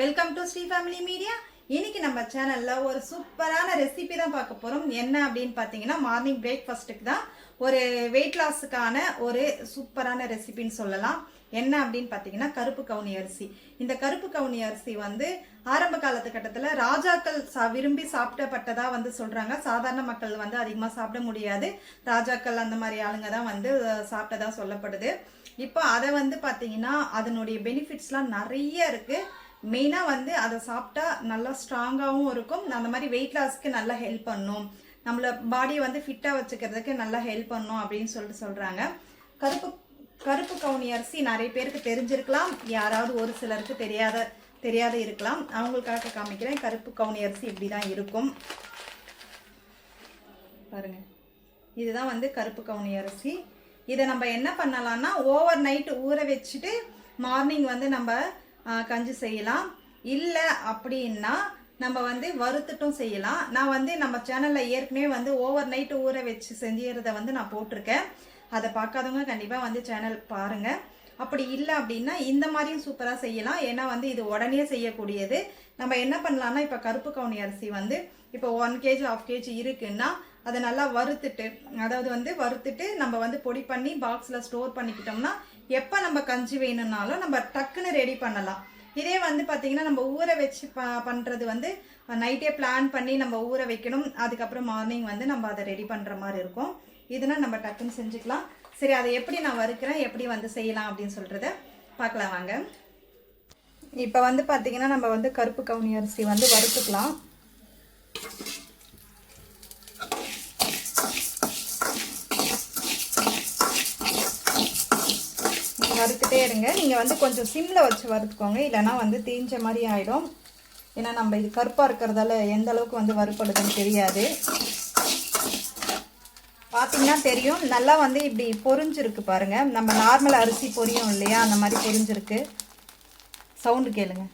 Welcome to Sri family media இன்னைக்கு நம்ம சேனல்ல ஒரு சூப்பரான ரெசிபி தான் பார்க்க போறோம். என்ன அப்படின்னு பார்த்தீங்கன்னா மார்னிங் பிரேக்ஃபாஸ்ட்டுக்கு தான் ஒரு வெயிட் லாஸுக்கான ஒரு சூப்பரான ரெசிபின்னு சொல்லலாம். என்ன அப்படின்னு பார்த்தீங்கன்னா கருப்பு கவுனி அரிசி. இந்த கருப்பு கவுனி அரிசி வந்து ஆரம்ப காலத்து கட்டத்தில் ராஜாக்கள் சா விரும்பி சாப்பிடப்பட்டதாக வந்து சொல்கிறாங்க சாதாரண மக்கள் வந்து அதிகமாக சாப்பிட முடியாது. ராஜாக்கள் அந்த மாதிரி ஆளுங்க தான் வந்து சாப்பிட்டதாக சாப்பிட்டதா சொல்லப்படுது. இப்போ அதை வந்து பார்த்தீங்கன்னா அதனுடைய பெனிஃபிட்ஸ்லாம் நிறைய இருக்குது மெயினாக வந்து அதை சாப்பிட்டா நல்லா ஸ்ட்ராங்காகவும் இருக்கும். அந்த மாதிரி வெயிட் லாஸ்க்கு நல்லா ஹெல்ப் பண்ணும். நம்மளை பாடியை வந்து ஃபிட்டாக வச்சுக்கிறதுக்கு நல்லா ஹெல்ப் பண்ணும் அப்படின்னு சொல்லிட்டு சொல்கிறாங்க கருப்பு கருப்பு கவுனி அரிசி நிறைய பேருக்கு தெரிஞ்சிருக்கலாம். யாராவது ஒரு சிலருக்கு தெரியாத தெரியாத இருக்கலாம். அவங்களுக்காக காமிக்கிறேன். கருப்பு கவுனி அரிசி இப்படி தான் இருக்கும். பாருங்க. இதுதான் வந்து கருப்பு கவுனி அரிசி. இதை நம்ம என்ன பண்ணலாம்னா ஓவர் நைட் ஊற வச்சுட்டு மார்னிங் வந்து நம்ம கஞ்சி செய்யலாம். இல்லை அப்படின்னா நம்ம வந்து வறுத்துட்டும் செய்யலாம். நான் வந்து நம்ம சேனலில் ஏற்கனவே வந்து ஓவர் நைட்டு ஊற வச்சு செஞ்சுறத வந்து நான் போட்டிருக்கேன். அதை பார்க்காதவங்க கண்டிப்பாக வந்து சேனல் பாருங்கள் அப்படி இல்லை அப்படின்னா இந்த மாதிரியும் சூப்பராக செய்யலாம். ஏன்னா வந்து இது உடனே செய்யக்கூடியது. நம்ம என்ன பண்ணலாம்னா இப்போ கருப்பு கவுனி அரிசி வந்து இப்போ ஒன் கேஜி ஆஃப் கேஜி இருக்குன்னா அதை நல்லா வறுத்துட்டு அதாவது வந்து வறுத்துட்டு நம்ம வந்து பொடி பண்ணி பாக்ஸில் ஸ்டோர் பண்ணிக்கிட்டோம்னா எப்போ நம்ம கஞ்சி வேணும்னாலும் நம்ம டக்குன்னு ரெடி பண்ணலாம். இதே வந்து பார்த்திங்கன்னா நம்ம ஊற வச்சு ப பண்ணுறது வந்து நைட்டே பிளான் பண்ணி நம்ம ஊற வைக்கணும். அதுக்கப்புறம் மார்னிங் வந்து நம்ம அதை ரெடி பண்ணுற மாதிரி இருக்கும். இதுனா நம்ம டக்குன்னு செஞ்சுக்கலாம். சரி அதை எப்படி நான் வறுக்கிறேன் எப்படி வந்து செய்யலாம் அப்படின்னு சொல்கிறத பார்க்கலாம் வாங்க. இப்போ வந்து பார்த்திங்கன்னா நம்ம வந்து கருப்பு கவுனி அரிசி வந்து வறுத்துக்கலாம். வறுத்துட்டே இருங்க. நீங்கள் வந்து கொஞ்சம் சிம்மில் வச்சு வறுத்துக்கோங்க. இல்லைன்னா வந்து தீஞ்ச மாதிரி ஆகிடும் ஏன்னா நம்ம இது கருப்பாக இருக்கிறதால எந்த அளவுக்கு வந்து வறுப்படுதுன்னு தெரியாது. பார்த்தீங்கன்னா தெரியும். நல்லா வந்து இப்படி பொறிஞ்சிருக்கு பாருங்கள் நம்ம நார்மல் அரிசி பொரியும் இல்லையா? அந்த மாதிரி பொரிஞ்சிருக்கு சவுண்டு கேளுங்க.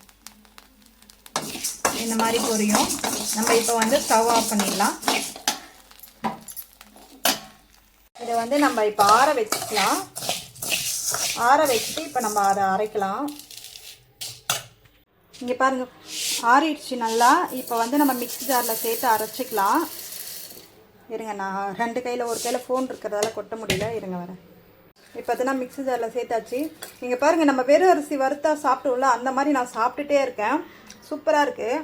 இந்த மாதிரி பொரியும். நம்ம இப்போ வந்து ஸ்டவ் ஆஃப் பண்ணிடலாம். இதை வந்து நம்ம இப்போ ஆற வச்சுக்கலாம். ஆற வச்சுட்டு இப்போ நம்ம அதை அரைக்கலாம். இங்கே பாருங்கள் ஆறிடுச்சு நல்லா. இப்போ வந்து நம்ம மிக்ஸி ஜாரில் சேர்த்து அரைச்சிக்கலாம். இருங்க நான் ரெண்டு கையில் ஒரு கையில் ஃபோன் இருக்கிறதால கொட்ட முடியல. இருங்க வரேன். இப்போ பார்த்தீங்கன்னா மிக்ஸி ஜாரில் சேர்த்தாச்சு. இங்கே பாருங்கள் நம்ம வெறும் அரிசி வறுத்தா சாப்பிட்டோம்ல அந்த மாதிரி நான் சாப்பிட்டுட்டே இருக்கேன். சூப்பராக இருக்குது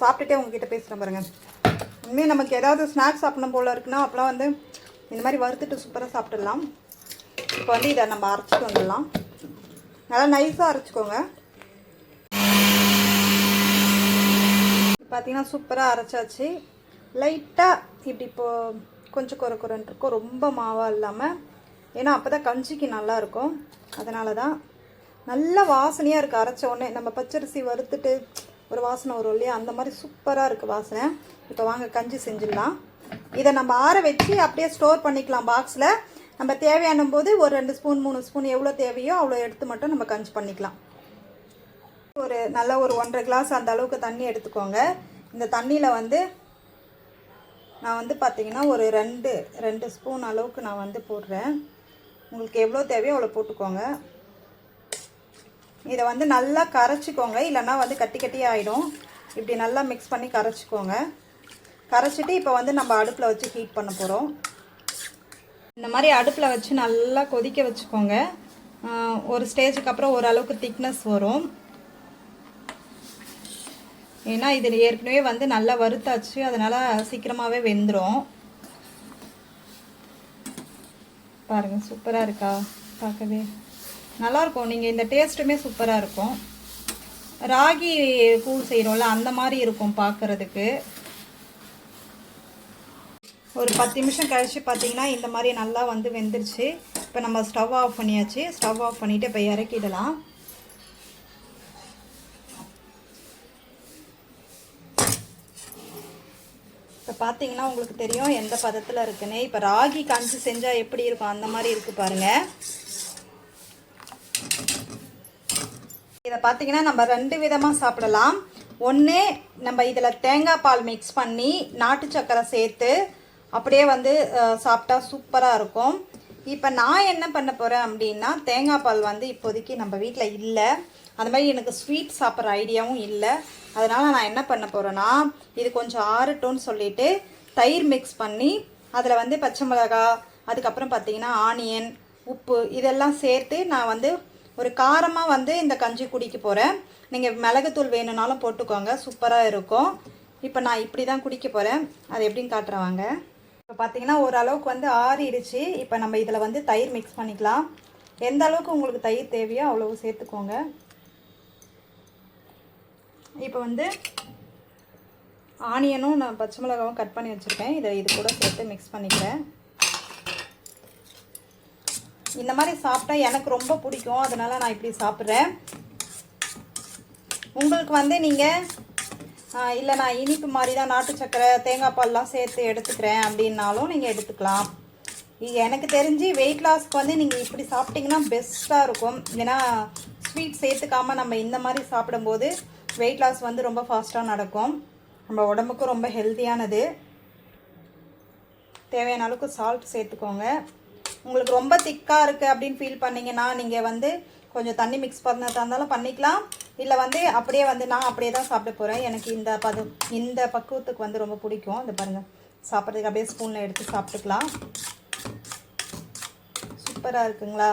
சாப்பிட்டுட்டே உங்ககிட்ட பேசுகிறேன் பாருங்கள் இனிமேல் நமக்கு ஏதாவது ஸ்நாக்ஸ் சாப்பிடணும் போல் இருக்குன்னா அப்போலாம் வந்து இந்த மாதிரி வறுத்துட்டு சூப்பராக சாப்பிட்டுடலாம். இப்போ வந்து இதை நம்ம அரைச்சிட்டு வந்துடலாம். நல்லா நைஸாக அரைச்சிக்கோங்க. பார்த்தீங்கன்னா சூப்பராக அரைச்சாச்சு. லைட்டாக இப்படி இப்போது கொஞ்சம் குறை குறைன்னு இருக்கும். ரொம்ப மாவாக இல்லாமல் ஏன்னா அப்போ தான் கஞ்சிக்கு நல்லாயிருக்கும் அதனால தான் நல்ல வாசனையாக இருக்குது அரைச்ச உடனே. நம்ம பச்சரிசி வறுத்துட்டு ஒரு வாசனை வரும் இல்லையா? அந்த மாதிரி சூப்பராக இருக்குது வாசனை. இப்போ வாங்க கஞ்சி செஞ்சிடலாம். இதை நம்ம ஆற வச்சு அப்படியே ஸ்டோர் பண்ணிக்கலாம் பாக்ஸில் நம்ம தேவையான போது ஒரு ரெண்டு ஸ்பூன் மூணு ஸ்பூன் எவ்வளோ தேவையோ அவ்வளோ எடுத்து மட்டும் நம்ம கஞ்சி பண்ணிக்கலாம். ஒரு நல்ல ஒரு ஒன்றரை கிளாஸ் அந்த அளவுக்கு தண்ணி எடுத்துக்கோங்க. இந்த தண்ணியில் வந்து நான் வந்து பார்த்தீங்கன்னா ஒரு ரெண்டு ரெண்டு ஸ்பூன் அளவுக்கு நான் வந்து போடுறேன். உங்களுக்கு எவ்வளோ தேவையோ அவ்வளோ போட்டுக்கோங்க. இதை வந்து நல்லா கரைச்சிக்கோங்க. இல்லைன்னா வந்து கட்டி கட்டி ஆகிடும் இப்படி நல்லா மிக்ஸ் பண்ணி கரைச்சிக்கோங்க. கரைச்சிட்டு இப்போ வந்து நம்ம அடுப்பில் வச்சு ஹீட் பண்ண போகிறோம் இந்த மாதிரி அடுப்பில் வச்சு நல்லா கொதிக்க வச்சுக்கோங்க. ஒரு ஸ்டேஜுக்கு அப்புறம் ஓரளவுக்கு திக்னஸ் வரும். ஏன்னா இதில் ஏற்கனவே வந்து நல்லா வறுத்தாச்சு. அதனால் சீக்கிரமாகவே வெந்துடும் பாருங்கள் சூப்பராக இருக்கா? பார்க்கவே. நல்லாயிருக்கும் நீங்கள் இந்த டேஸ்ட்டுமே சூப்பராக இருக்கும். ராகி கூழ் செய்கிறோம்ல அந்த மாதிரி இருக்கும் பார்க்குறதுக்கு. ஒரு பத்து நிமிஷம் கழித்து பார்த்தீங்கன்னா இந்த மாதிரி நல்லா வந்து வெந்துருச்சு. இப்போ நம்ம ஸ்டவ் ஆஃப் பண்ணியாச்சு. ஸ்டவ் ஆஃப் பண்ணிவிட்டு இப்போ இறக்கிடலாம். இப்போ பார்த்தீங்கன்னா உங்களுக்கு தெரியும் எந்த பதத்தில் இருக்குன்னு. இப்போ ராகி கஞ்சி செஞ்சால் எப்படி இருக்கும்? அந்த மாதிரி இருக்குது பாருங்கள் இதை பார்த்தீங்கன்னா நம்ம ரெண்டு விதமாக சாப்பிடலாம். ஒன்று நம்ம இதில் தேங்காய் பால் மிக்ஸ் பண்ணி நாட்டு சக்கரை சேர்த்து அப்படியே வந்து சாப்பிட்டா சூப்பராக இருக்கும். இப்போ நான் என்ன பண்ண போகிறேன் அப்படின்னா தேங்காய் பால் வந்து இப்போதைக்கு நம்ம வீட்டில் இல்லை. அந்த மாதிரி எனக்கு ஸ்வீட் சாப்பிட்ற ஐடியாவும் இல்லை. அதனால் நான் என்ன பண்ண போகிறேன்னா இது கொஞ்சம் ஆறட்டும்னு சொல்லிட்டு தயிர் மிக்ஸ் பண்ணி அதில் வந்து பச்சை மிளகா அதுக்கப்புறம் பார்த்தீங்கன்னா ஆனியன் உப்பு இதெல்லாம் சேர்த்து நான் வந்து ஒரு காரமாக வந்து இந்த கஞ்சி குடிக்க போகிறேன் நீங்கள் மிளகுத்தூள் வேணும்னாலும் போட்டுக்கோங்க சூப்பராக இருக்கும். இப்போ நான் இப்படி தான் குடிக்க போகிறேன் அது எப்படின்னு காட்டுறேன் வாங்க. இப்போ பார்த்தீங்கன்னா ஓரளவுக்கு வந்து ஆறிடுச்சு. இப்போ நம்ம இதில் வந்து தயிர் மிக்ஸ் பண்ணிக்கலாம். எந்த அளவுக்கு உங்களுக்கு தயிர் தேவையோ அவ்வளவு சேர்த்துக்கோங்க. இப்போ வந்து ஆனியனும் நான் பச்சை மிளகாவும் கட் பண்ணி வச்சுருக்கேன். இதை இது கூட சேர்த்து மிக்ஸ் பண்ணிக்கிறேன். இந்த மாதிரி சாப்பிட்டா எனக்கு ரொம்ப பிடிக்கும். அதனால் நான் இப்படி சாப்பிட்றேன். உங்களுக்கு வந்து நீங்கள் இல்லை நான் இனிப்பு மாதிரி தான் நாட்டு சக்கரை தேங்காய் பால்லாம் சேர்த்து எடுத்துக்கிறேன் அப்படின்னாலும் நீங்கள் எடுத்துக்கலாம். எனக்கு தெரிஞ்சு வெயிட் லாஸ்க்கு வந்து நீங்கள் இப்படி சாப்பிட்டிங்கன்னா பெஸ்ட்டாக இருக்கும். ஏன்னா ஸ்வீட் சேர்த்துக்காமல் நம்ம இந்த மாதிரி சாப்பிடும்போது வெயிட் லாஸ் வந்து ரொம்ப ஃபாஸ்ட்டாக நடக்கும். நம்ம உடம்புக்கும் ரொம்ப ஹெல்த்தியானது தேவையான அளவுக்கு சால்ட் சேர்த்துக்கோங்க. உங்களுக்கு ரொம்ப திக்காக இருக்குது அப்படின்னு ஃபீல் பண்ணிங்கன்னா நீங்கள் வந்து கொஞ்சம் தண்ணி மிக்ஸ் பண்ணதா இருந்தாலும் பண்ணிக்கலாம். இல்லை வந்து அப்படியே வந்து நான் அப்படியே தான் சாப்பிட போகிறேன் எனக்கு இந்த பது இந்த பக்குவத்துக்கு வந்து ரொம்ப பிடிக்கும். இந்த பாருங்கள் சாப்பிட்றதுக்கு அப்படியே ஸ்பூனில் எடுத்து சாப்பிட்டுக்கலாம். சூப்பராக இருக்குங்களா?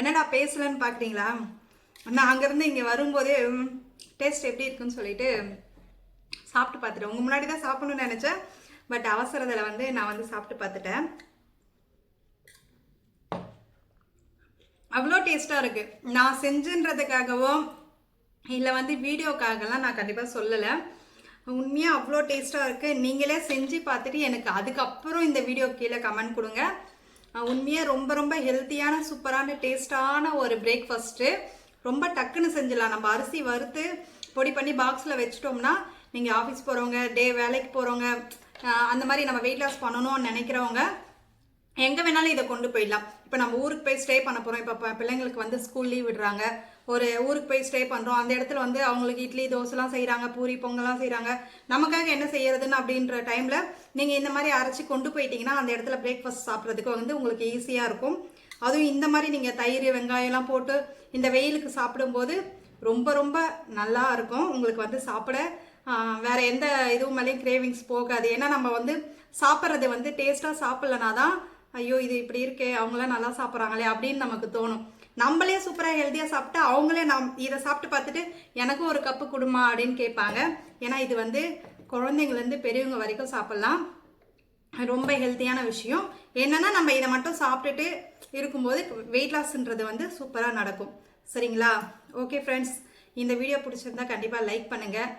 என்னடா பேசலன்னு பார்க்குறீங்களா நான் அங்கேருந்து இங்கே வரும்போதே டேஸ்ட் எப்படி இருக்குன்னு சொல்லிட்டு சாப்பிட்டு பார்த்துட்டேன். உங்கள் முன்னாடி தான் சாப்பிடணும்னு நினச்சேன். பட் அவசரத்தில் வந்து நான் வந்து சாப்பிட்டு பார்த்துட்டேன். அவ்வளோ டேஸ்ட்டாக இருக்குது நான் செஞ்சுன்றதுக்காகவோ இல்லை வந்து வீடியோக்காகலாம் நான் கண்டிப்பாக சொல்லலை. உண்மையாக அவ்வளோ டேஸ்ட்டாக இருக்குது நீங்களே செஞ்சு பார்த்துட்டு எனக்கு அதுக்கப்புறம் இந்த வீடியோ கீழே கமெண்ட் கொடுங்க. உண்மையாக ரொம்ப ரொம்ப ஹெல்த்தியான சூப்பரான டேஸ்டான ஒரு பிரேக்ஃபாஸ்ட்டு ரொம்ப டக்குன்னு செஞ்சிடலாம். நம்ம அரிசி வறுத்து பொடி பண்ணி பாக்ஸில் வச்சிட்டோம்னா நீங்கள் ஆஃபீஸ் போகிறவங்க டே வேலைக்கு போகிறவங்க அந்த மாதிரி நம்ம வெயிட் லாஸ் பண்ணணும்னு நினைக்கிறவங்க எங்கே வேணாலும் இதை கொண்டு போயிடலாம். இப்போ நம்ம ஊருக்கு போய் ஸ்டே பண்ண போகிறோம் இப்போ பிள்ளைங்களுக்கு வந்து ஸ்கூல் லீவ் விடுறாங்க. ஒரு ஊருக்கு போய் ஸ்டே பண்ணுறோம் அந்த இடத்துல வந்து அவங்களுக்கு இட்லி தோசைலாம் செய்கிறாங்க பூரி பொங்கல்லாம் செய்கிறாங்க நமக்காக என்ன செய்யறதுன்னு அப்படின்ற டைமில் நீங்கள் இந்த மாதிரி அரைச்சி கொண்டு போயிட்டீங்கன்னா அந்த இடத்துல பிரேக்ஃபாஸ்ட் சாப்பிட்றதுக்கு வந்து உங்களுக்கு ஈஸியாக இருக்கும். அதுவும் இந்த மாதிரி நீங்கள் தயிர் வெங்காயம்லாம் போட்டு இந்த வெயிலுக்கு சாப்பிடும்போது ரொம்ப ரொம்ப நல்லா இருக்கும். உங்களுக்கு வந்து சாப்பிட வேறு எந்த இதுவும் மேலேயும் கிரேவிங்ஸ் போகாது. ஏன்னா நம்ம வந்து சாப்பிட்றது வந்து டேஸ்ட்டாக சாப்பிட்லனா தான் ஐயோ இது இப்படி இருக்கே அவங்களாம் நல்லா சாப்பிட்றாங்களே அப்படின்னு நமக்கு தோணும். நம்மளே சூப்பராக ஹெல்த்தியாக சாப்பிட்டா அவங்களே நம் இதை சாப்பிட்டு பார்த்துட்டு எனக்கும் ஒரு கப்பு கொடுமா அப்படின்னு கேட்பாங்க. ஏன்னா இது வந்து குழந்தைங்கலேருந்து பெரியவங்க வரைக்கும் சாப்பிட்லாம். ரொம்ப ஹெல்த்தியான விஷயம். என்னென்னா நம்ம இதை மட்டும் சாப்பிட்டுட்டு இருக்கும்போது வெயிட் லாஸ்ன்றது வந்து சூப்பராக நடக்கும். சரிங்களா? ஓகே ஃப்ரெண்ட்ஸ் இந்த வீடியோ பிடிச்சிருந்தா கண்டிப்பாக லைக் பண்ணுங்கள்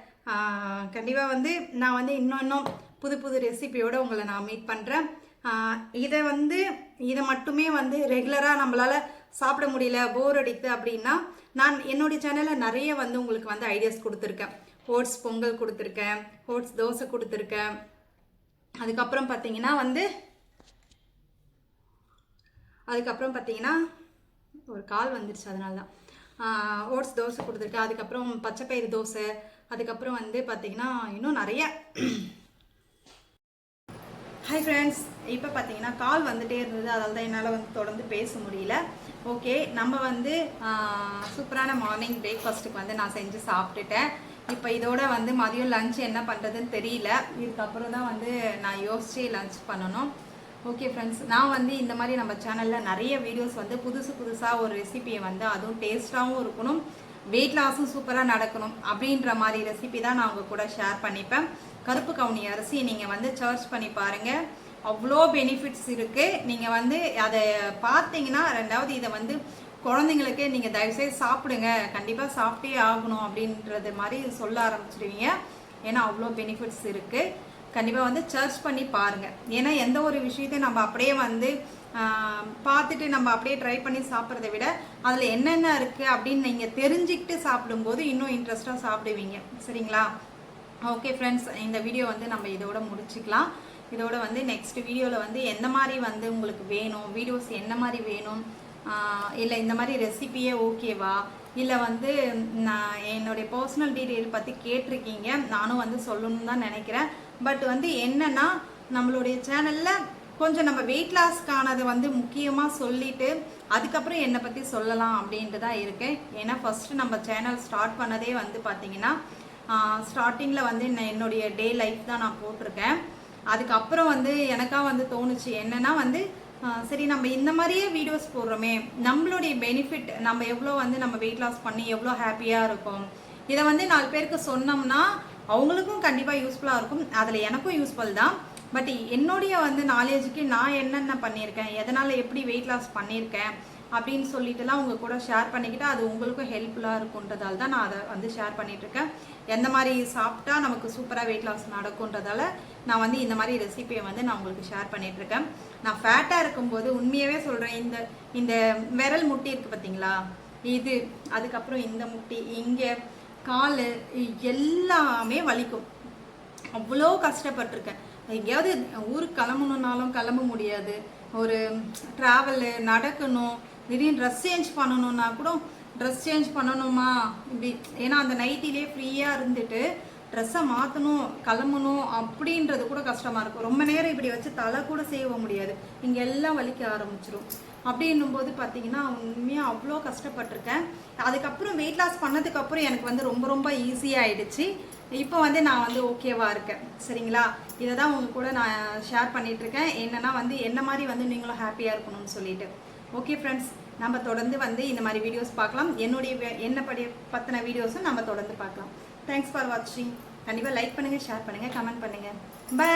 கண்டிப்பாக வந்து நான் வந்து இன்னும் இன்னும் புது புது ரெசிபியோடு உங்களை நான் மீட் பண்ணுறேன் இதை வந்து இதை மட்டுமே வந்து ரெகுலராக நம்மளால் சாப்பிட முடியல போர் அடிக்குது அப்படின்னா நான் என்னுடைய சேனலில் நிறைய வந்து உங்களுக்கு வந்து ஐடியாஸ் கொடுத்துருக்கேன். ஓட்ஸ் பொங்கல் கொடுத்துருக்கேன் ஓட்ஸ் தோசை கொடுத்துருக்கேன். அதுக்கப்புறம் பார்த்தீங்கன்னா வந்து அதுக்கப்புறம் பார்த்தீங்கன்னா ஒரு கால் வந்துருச்சு அதனால தான். ஓட்ஸ் தோசை கொடுத்துருக்கேன். அதுக்கப்புறம் பச்சைப்பயிறு தோசை. அதுக்கப்புறம் வந்து பார்த்தீங்கன்னா இன்னும் நிறைய. ஹாய் ஃப்ரெண்ட்ஸ் இப்போ பார்த்தீங்கன்னா கால் வந்துகிட்டே இருந்தது. அதால் தான் என்னால் வந்து தொடர்ந்து பேச முடியல. ஓகே நம்ம வந்து சூப்பரான மார்னிங் பிரேக்ஃபாஸ்ட்டுக்கு வந்து நான் செஞ்சு சாப்பிட்டுட்டேன். இப்போ இதோட வந்து மதியம் லஞ்ச் என்ன பண்ணுறதுன்னு தெரியல. இதுக்கப்புறம் தான் வந்து நான் யோசித்து லஞ்ச் பண்ணணும். ஓகே ஃப்ரெண்ட்ஸ் நான் வந்து இந்த மாதிரி நம்ம சேனலில் நிறைய வீடியோஸ் வந்து புதுசு புதுசாக ஒரு ரெசிபியை வந்து அதுவும் டேஸ்ட்டாகவும் இருக்கணும் வெயிட் லாஸும் சூப்பராக நடக்கணும் அப்படின்ற மாதிரி ரெசிபி தான் நான் உங்கள் கூட ஷேர் பண்ணிப்பேன். கருப்பு கவுனி அரிசி நீங்கள் வந்து சர்ச் பண்ணி பாருங்கள் அவ்வளோ பெனிஃபிட்ஸ் இருக்குது நீங்கள் வந்து அதை பார்த்தீங்கன்னா ரெண்டாவது இதை வந்து குழந்தைங்களுக்கு நீங்கள் தயவுசெய்து சாப்பிடுங்க. கண்டிப்பாக சாப்பிட்டே ஆகணும் அப்படின்றது மாதிரி சொல்ல ஆரம்பிச்சிடுவீங்க. ஏன்னா அவ்வளோ பெனிஃபிட்ஸ் இருக்குது கண்டிப்பாக வந்து சர்ச் பண்ணி பாருங்கள் ஏன்னா எந்த ஒரு விஷயத்தையும் நம்ம அப்படியே வந்து பார்த்துட்டு நம்ம அப்படியே ட்ரை பண்ணி சாப்பிட்றத விட அதில் என்னென்ன இருக்குது அப்படின்னு நீங்கள் தெரிஞ்சுக்கிட்டு சாப்பிடும்போது இன்னும் இன்ட்ரெஸ்ட்டாக சாப்பிடுவீங்க. சரிங்களா? ஓகே ஃப்ரெண்ட்ஸ் இந்த வீடியோ வந்து நம்ம இதோட முடிச்சுக்கலாம். இதோட வந்து நெக்ஸ்ட் வீடியோவில் வந்து எந்த மாதிரி வந்து உங்களுக்கு வேணும் வீடியோஸ் என்ன மாதிரி வேணும் இல்லை இந்த மாதிரி ரெசிபியே ஓகேவா இல்லை வந்து நான் என்னுடைய பர்சனல் டீட்டெயில் பற்றி கேட்டிருக்கீங்க. நானும் வந்து சொல்லணும்னு தான் நினைக்கிறேன். பட் வந்து என்னன்னா நம்மளுடைய சேனலில் கொஞ்சம் நம்ம வெயிட் லாஸ்க்கானதை வந்து முக்கியமாக சொல்லிட்டு அதுக்கப்புறம் என்னை பற்றி சொல்லலாம் அப்படின்ட்டு தான் இருக்கேன். ஏன்னா ஃபஸ்ட்டு நம்ம சேனல் ஸ்டார்ட் பண்ணதே வந்து பார்த்தீங்கன்னா ஸ்டார்டிங்கில் வந்து நான் என்னுடைய டே லைஃப் தான் நான் போட்டிருக்கேன். அதுக்கப்புறம் வந்து எனக்காக வந்து தோணுச்சு என்னென்னா வந்து சரி நம்ம இந்த மாதிரியே வீடியோஸ் போடுறோமே நம்மளுடைய பெனிஃபிட் நம்ம எவ்வளோ வந்து நம்ம வெயிட் லாஸ் பண்ணி எவ்வளோ ஹாப்பியாக இருக்கும். இதை வந்து நாலு பேருக்கு சொன்னோம்னா அவங்களுக்கும் கண்டிப்பாக யூஸ்ஃபுல்லாக இருக்கும். அதில் எனக்கும் யூஸ்ஃபுல் தான். பட் என்னுடைய வந்து நாலேஜுக்கு நான் என்னென்ன பண்ணியிருக்கேன் எதனால் எப்படி வெயிட் லாஸ் பண்ணியிருக்கேன் அப்படின்னு சொல்லிட்டுலாம் உங்கள் கூட ஷேர் பண்ணிக்கிட்டால் அது உங்களுக்கும் ஹெல்ப்ஃபுல்லாக இருக்குன்றதால தான் நான் அதை வந்து ஷேர் பண்ணிகிட்ருக்கேன் எந்த மாதிரி சாப்பிட்டா நமக்கு சூப்பராக வெயிட் லாஸ் நடக்குன்றதால நான் வந்து இந்த மாதிரி ரெசிபியை வந்து நான் உங்களுக்கு ஷேர் பண்ணிகிட்ருக்கேன் நான் ஃபேட்டாக இருக்கும்போது உண்மையாகவே சொல்கிறேன் இந்த இந்த விரல் முட்டி இருக்குது பார்த்தீங்களா இது அதுக்கப்புறம் இந்த முட்டி இங்கே கால் எல்லாமே வலிக்கும். அவ்வளோ கஷ்டப்பட்டிருக்கேன். எங்கேயாவது ஊருக்கு கிளம்பணுன்னாலும் கிளம்ப முடியாது. ஒரு ட்ராவலு நடக்கணும் திடீர்னு ட்ரெஸ் சேஞ்ச் பண்ணணும்னா கூட ட்ரெஸ் சேஞ்ச் பண்ணணுமா? இப்படி ஏன்னா அந்த நைட்டிலே ஃப்ரீயாக இருந்துட்டு ட்ரெஸ்ஸை மாற்றணும் கிளம்பணும் அப்படின்றது கூட கஷ்டமாக இருக்கும். ரொம்ப நேரம் இப்படி வச்சு தலை கூட சேவ முடியாது. இங்கே எல்லாம் வலிக்க ஆரம்பிச்சிடும் அப்படின்னும் போது பார்த்தீங்கன்னா உண்மையாக அவ்வளோ கஷ்டப்பட்டிருக்கேன். அதுக்கப்புறம் வெயிட் லாஸ் பண்ணதுக்கப்புறம் எனக்கு வந்து ரொம்ப ரொம்ப ஈஸியாகிடுச்சு இப்போ வந்து நான் வந்து ஓகேவாக இருக்கேன். சரிங்களா? இதை தான் உங்கள் கூட நான் ஷேர் பண்ணிகிட்ருக்கேன் என்னென்னா என்னன்னா வந்து என்ன மாதிரி வந்து நீங்களும் ஹாப்பியாக இருக்கணும்னு சொல்லிட்டு. ஓகே ஃப்ரெண்ட்ஸ் நம்ம தொடர்ந்து வந்து இந்த மாதிரி வீடியோஸ் பார்க்கலாம். என்னுடைய என்ன படி பற்றின வீடியோஸும் நம்ம தொடர்ந்து பார்க்கலாம். தேங்க்ஸ் ஃபார் வாட்சிங் கண்டிப்பாக லைக் பண்ணுங்கள் ஷேர் பண்ணுங்கள் கமெண்ட் பண்ணுங்கள் பை